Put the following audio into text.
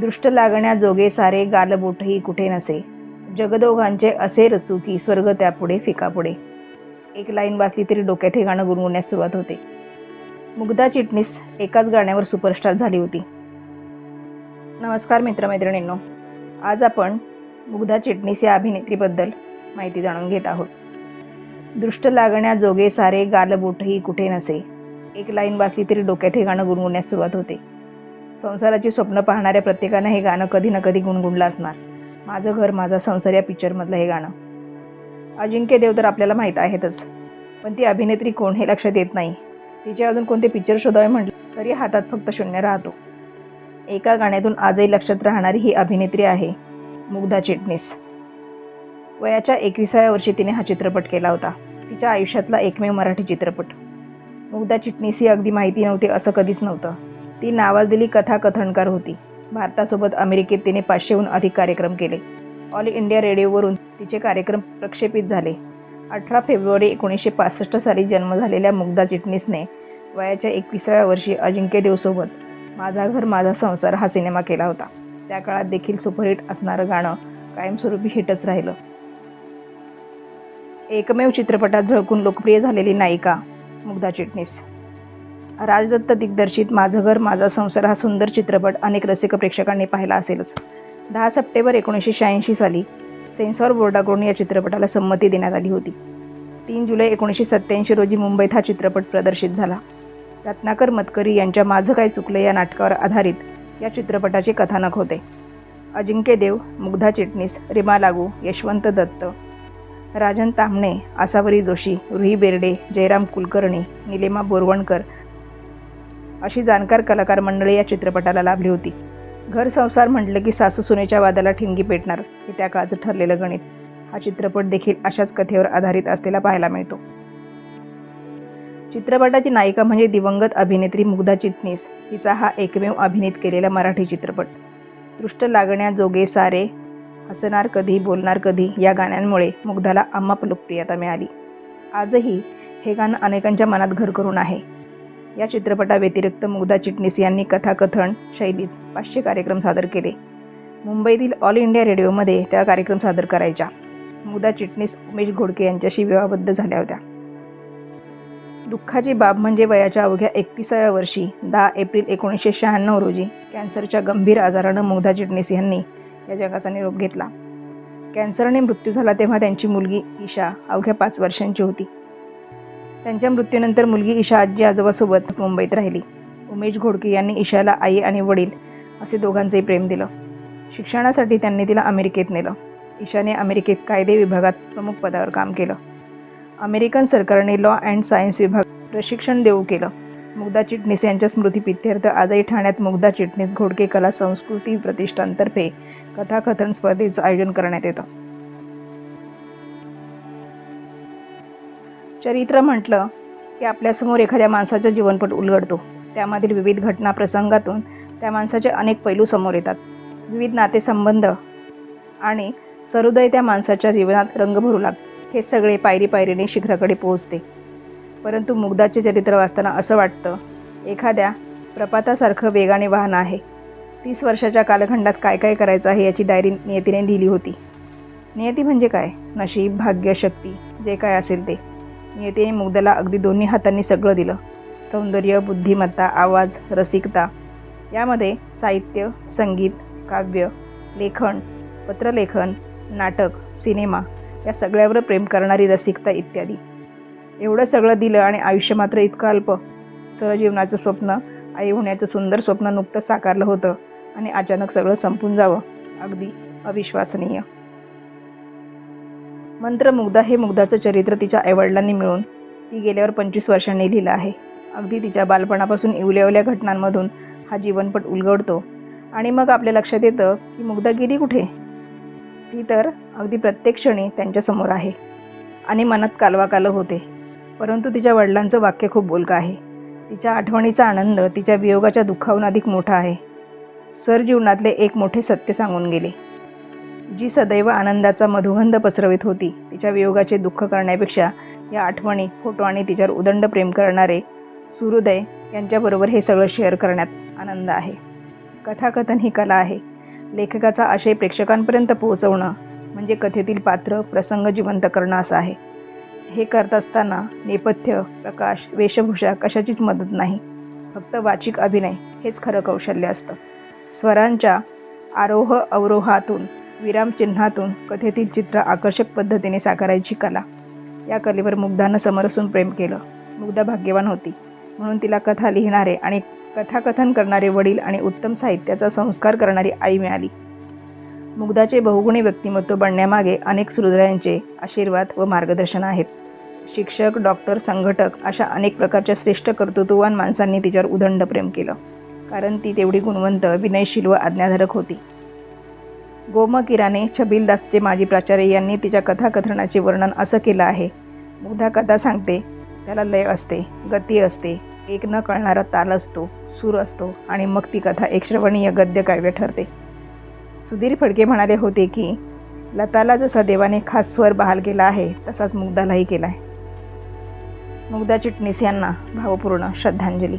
दृष्ट लागण्या जोगे सारे गालबोटही कुठे नसे. जगदोघांचे असे रचू की स्वर्ग त्यापुढे फिकापुढे. एक लाईन वाचली तरी डोक्यात हे गाणं गुणगुण्यास सुरुवात होते. मुग्धा चिटणीस एकाच गाण्यावर सुपरस्टार झाली होती. नमस्कार मित्रमैत्रिणींनो. आज आपण मुग्धा चिटणीस या अभिनेत्रीबद्दल माहिती जाणून घेत आहोत. दृष्ट लागण्या जोगे सारे गालबोटही कुठे नसे. एक लाईन वाचली तरी डोक्यात हे गाणं गुणगुण्यास सुरुवात होते. संसाराची स्वप्न पाहणाऱ्या प्रत्येकानं हे गाणं कधी ना कधी गुणगुणलं असणार. माझं घर माझा संसार या पिक्चरमधलं हे गाणं. अजिंक्य देव तर आपल्याला माहीत आहेतच पण ती अभिनेत्री कोण हे लक्षात येत नाही. तिचे अजून कोणते पिक्चर शोधावे म्हटलं तरी हातात फक्त शून्य राहतो. एका गाण्यातून आजही लक्षात राहणारी ही अभिनेत्री आहे मुग्धा चिटणीस. वयाच्या एकविसाव्या वर्षी तिने हा चित्रपट केला होता. तिच्या आयुष्यातला एकमेव मराठी चित्रपट. मुग्धा चिटणीस ही अगदी माहिती नव्हती असं कधीच नव्हतं. ती नावाजलेली कथाकथनकार होती. भारतासोबत अमेरिकेत तिने पाचशेहून अधिक कार्यक्रम केले. ऑल इंडिया रेडिओवरून तिचे कार्यक्रम प्रक्षेपित झाले. अठरा फेब्रुवारी एकोणीसशे पासष्ट साली जन्म झालेल्या मुग्धा चिटणीसने वयाच्या एकविसाव्या वर्षी अजिंक्य देवसोबत माझा घर माझा संसार हा सिनेमा केला होता. त्या काळात देखील सुपरहिट असणारं गाणं कायमस्वरूपी हिटच राहिलं. एकमेव चित्रपटात झळकून लोकप्रिय झालेली नायिका मुग्धा चिटणीस. राजदत्त दिग्दर्शित माझं घर माझा संसार हा सुंदर चित्रपट अनेक रसिक प्रेक्षकांनी पाहिला असेलच. दहा सप्टेंबर एकोणीसशे शहाऐंशी साली सेन्सॉर बोर्डाकडून या चित्रपटाला संमती देण्यात आली होती. तीन जुलै एकोणीसशे सत्त्याऐंशी रोजी मुंबईत हा चित्रपट प्रदर्शित झाला. रत्नाकर मतकरी यांच्या माझं काय चुकलं या नाटकावर आधारित या चित्रपटाचे कथानक होते. अजिंक्य देव मुग्धा चिटणीस रिमा लागू यशवंत दत्त राजन तामणे आसावरी जोशी रुही बेर्डे जयराम कुलकर्णी निलेमा बोरवणकर अशी जाणकार कलाकार मंडळी या चित्रपटाला लाभली होती. घर संसार म्हटलं की सासू सुनेच्या वादाला ठिणगी पेटणार हे त्या काळचं ठरलेलं गणित. हा चित्रपट देखील अशाच कथेवर आधारित असलेला पाहायला मिळतो. चित्रपटाची नायिका म्हणजे दिवंगत अभिनेत्री मुग्धा चिटणीस. हिचा हा एकमेव अभिनीत केलेला मराठी चित्रपट. दृष्ट लागण्या जोगे सारे हसणार कधी बोलणार कधी या गाण्यांमुळे मुग्धाला अम्माप लोकप्रियता मिळाली. आजही हे गाणं अनेकांच्या मनात घर करून आहे. या चित्रपटाव्यतिरिक्त मुग्धा चिटणीस यांनी कथाकथन शैलीत पाचशे कार्यक्रम सादर केले. मुंबईतील ऑल इंडिया रेडिओमध्ये त्या कार्यक्रम सादर करायच्या. मुग्धा चिटणीस उमेश घोडके यांच्याशी विवाहबद्ध झाल्या होत्या. दुःखाची बाब म्हणजे वयाच्या अवघ्या एकतीसाव्या वर्षी दहा एप्रिल एकोणीसशे शहाण्णव रोजी कॅन्सरच्या गंभीर आजारानं मुग्धा चिटणीस यांनी या जगाचा निरोप घेतला. कॅन्सरने मृत्यू झाला तेव्हा त्यांची मुलगी ईशा अवघ्या पाच वर्षांची होती. त्यांच्या मृत्यूनंतर मुलगी ईशा आजी आजोबासोबत मुंबईत राहिली. उमेश घोडके यांनी ईशाला आई आणि वडील असे दोघांचंही प्रेम दिलं. शिक्षणासाठी त्यांनी तिला अमेरिकेत नेलं. ईशाने अमेरिकेत कायदे विभागात प्रमुख पदावर काम केलं. अमेरिकन सरकारने लॉ अँड सायन्स विभाग प्रशिक्षण देऊ केलं. मुग्धा चिटणीस यांच्या स्मृतीपित्यर्थ आजही ठाण्यात मुग्धा चिटणीस घोडके कला संस्कृती प्रतिष्ठानतर्फे कथाकथन स्पर्धेचं आयोजन करण्यात येतं. चरित्र म्हटलं की आपल्यासमोर एखाद्या माणसाचा जीवनपट उलगडतो. त्यामधील विविध घटना प्रसंगातून त्या माणसाचे अनेक पैलू समोर येतात. विविध नातेसंबंध आणि सरुदय त्या माणसाच्या जीवनात रंग भरू लागतात. हे सगळे पायरी पायरीने शिखराकडे पोहोचते. परंतु मुग्धाचे चरित्र वाचताना असं वाटतं एखाद्या प्रपातासारखं वेगाने वाहन आहे. तीस वर्षाच्या कालखंडात काय काय करायचं आहे याची डायरी नियतीने लिहिली होती. नियती म्हणजे काय? नशीब भाग्यशक्ती जे काय असेल ते. नियतीने मुग्धाला अगदी दोन्ही हातांनी सगळं दिलं. सौंदर्य बुद्धिमत्ता आवाज रसिकता. यामध्ये साहित्य संगीत काव्य लेखन पत्रलेखन नाटक सिनेमा या सगळ्यावर प्रेम करणारी रसिकता इत्यादी. एवढं सगळं दिलं आणि आयुष्य मात्र इतकं अल्प. सहजीवनाचं स्वप्न आई होण्याचं सुंदर स्वप्न नुकतंच साकारलं होतं आणि अचानक सगळं संपून जावं. अगदी अविश्वसनीय. मंत्रमुग्धा हे मुग्धाचं चरित्र तिच्या आईवडिलांनी मिळून ती गेल्यावर पंचवीस वर्षांनी लिहिलं आहे. अगदी तिच्या बालपणापासून इवल्यावल्या घटनांमधून हा जीवनपट उलगडतो आणि मग आपल्या लक्षात येतं की मुग्धा गेली कुठे? ती तर अगदी प्रत्येक क्षणी त्यांच्यासमोर आहे आणि मनात कालवाकाल होते. परंतु तिच्या वडिलांचं वाक्य खूप बोलकं आहे. तिच्या आठवणीचा आनंद तिच्या वियोगाच्या दुःखाहून अधिक मोठा आहे. सर जीवनातले एक मोठे सत्य सांगून गेले. जी सदैव आनंदाचा मधुगंध पसरवित होती. तिच्या वियोगाचे दुःख करण्यापेक्षा या आठवणी फोटो आणि तिच्यावर उदंड प्रेम करणारे सुहृदय यांच्याबरोबर हे सगळं शेअर करण्यात आनंद आहे. कथाकथन ही कला आहे. लेखकाचा आशय प्रेक्षकांपर्यंत पोहोचवणं म्हणजे कथेतील पात्र प्रसंग जिवंत करणं असं आहे. हे करत असताना नेपथ्य प्रकाश वेशभूषा कशाचीच मदत नाही. फक्त वाचिक अभिनय हेच खरं कौशल्य असतं. स्वरांच्या आरोह अवरोहातून विरामचिन्हातून कथेतील चित्र आकर्षक पद्धतीने साकारायची कला. या कलेवर मुग्धानं समरसून प्रेम केलं. मुग्धा भाग्यवान होती. म्हणून तिला कथा लिहिणारे आणि कथाकथन करणारे वडील आणि उत्तम साहित्याचा संस्कार करणारी आई मिळाली. मुग्धाचे बहुगुणी व्यक्तिमत्व बनण्यामागे अनेक सुहृदयांचे आशीर्वाद व मार्गदर्शन आहेत. शिक्षक डॉक्टर संघटक अशा अनेक प्रकारच्या श्रेष्ठ कर्तृत्ववान माणसांनी तिच्यावर उदंड प्रेम केलं. कारण ती तेवढी गुणवंत विनयशील व आज्ञाधारक होती. गोमकिराने छबिलदासचे माजी प्राचार्य यांनी तिच्या कथाकथनाचे वर्णन असं केलं आहे. मुग्धा कथा सांगते. त्याला लय असते गती असते. एक न कळणारा ताल असतो सूर असतो आणि मग ती कथा एक श्रवणीय गद्य काव्य ठरते. सुधीर फडके म्हणाले होते की लताला जसा देवाने खास स्वर बहाल केला आहे तसाच मुग्धालाही केला आहे. मुग्धा चिटणीस यांना भावपूर्ण श्रद्धांजली.